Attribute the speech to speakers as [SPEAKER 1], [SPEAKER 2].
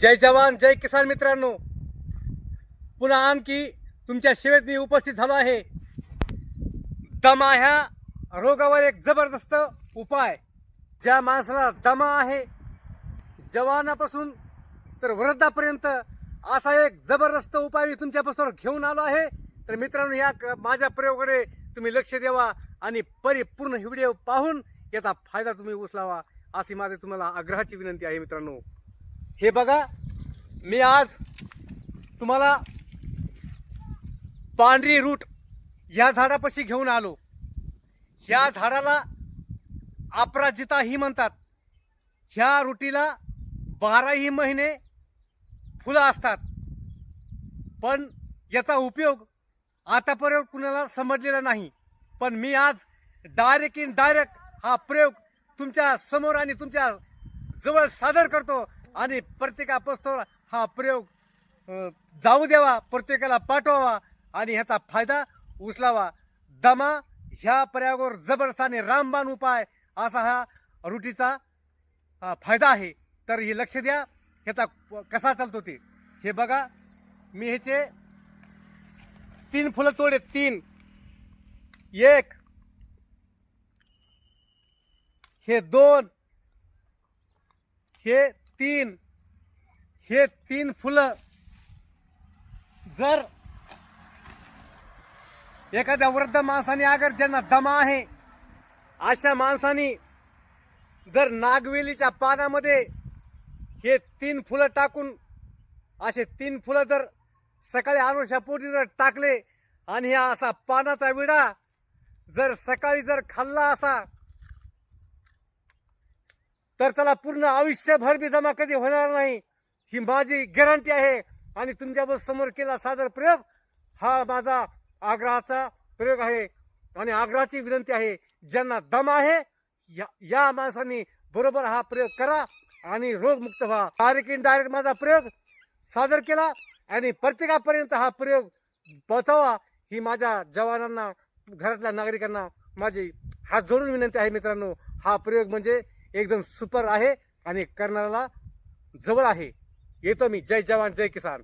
[SPEAKER 1] जय जवान जय किसान मित्रांनो. पुन्हा आणखी तुमच्या सेवेत मी उपस्थित झालो आहे. दमा ह्या रोगावर एक जबरदस्त उपाय. ज्या माणसाला दमा आहे जवानापासून तर वृद्धापर्यंत असा एक जबरदस्त उपाय मी तुमच्यापासून घेऊन आलो आहे. तर मित्रांनो या क- माझ्या प्रयोगाकडे तुम्ही लक्ष द्यावा आणि परिपूर्ण व्हिडिओ पाहून याचा फायदा तुम्ही उचलावा अशी माझी तुम्हाला आग्रहाची विनंती आहे मित्रांनो. हे बघा मी आज तुम्हाला पांढरी रूट या झाडापाशी घेऊन आलो. ह्या झाडाला अपराजिता ही म्हणतात. ह्या रुटीला बाराही महिने फुलं असतात. पण याचा उपयोग आतापर्यंत कुणाला समजलेला नाही. पण मी आज डायरेक्ट इन डायरेक्ट हा प्रयोग तुमच्यासमोर आणि तुमच्या जवळ सादर करतो. आणि प्रत्येकापासून हा प्रयोग जाऊ द्यावा प्रत्येकाला पाठवावा आणि ह्याचा फायदा उचलावा. दमा ह्या प्रयोगावर जबरदस्त आणि रामबाण उपाय असा हा रुटीचा फायदा आहे. तर हे लक्ष द्या ह्याचा प- कसा चालतो ते. हे बघा मी ह्याचे तीन फुलं तोडे तीन. एक. हे दोन. हे तीन हे तीन फुलं जर एखाद्या वृद्ध माणसाने अगर ज्यांना दमा आहे अशा माणसाने जर नागवेलीच्या पानामध्ये हे तीन फुलं टाकून असे तीन फुलं जर सकाळी आरोशापोटी जर टाकले आणि हा असा पानाचा विडा जर सकाळी जर खाल्ला असा तर त्याला पूर्ण आयुष्यभर बी जमा कधी होणार नाही ही माझी गॅरंटी आहे. आणि तुमच्याबरोबर समोर केला सादर प्रयोग हा माझा आग्रहाचा प्रयोग आहे. आणि आग्रहाची विनंती आहे ज्यांना दम आहे या, या माणसांनी बरोबर हा प्रयोग करा आणि रोगमुक्त व्हा. डायरेक्ट इन डायरेक्ट माझा प्रयोग सादर केला आणि प्रत्येकापर्यंत हा प्रयोग पोचावा ही माझ्या जवानांना घरातल्या नागरिकांना माझी हात जोडून विनंती आहे मित्रांनो. हा प्रयोग म्हणजे एकदम सुपर आहे आणि कर्नाला जवळ आहे. येतो मी. जय जवान जय किसान.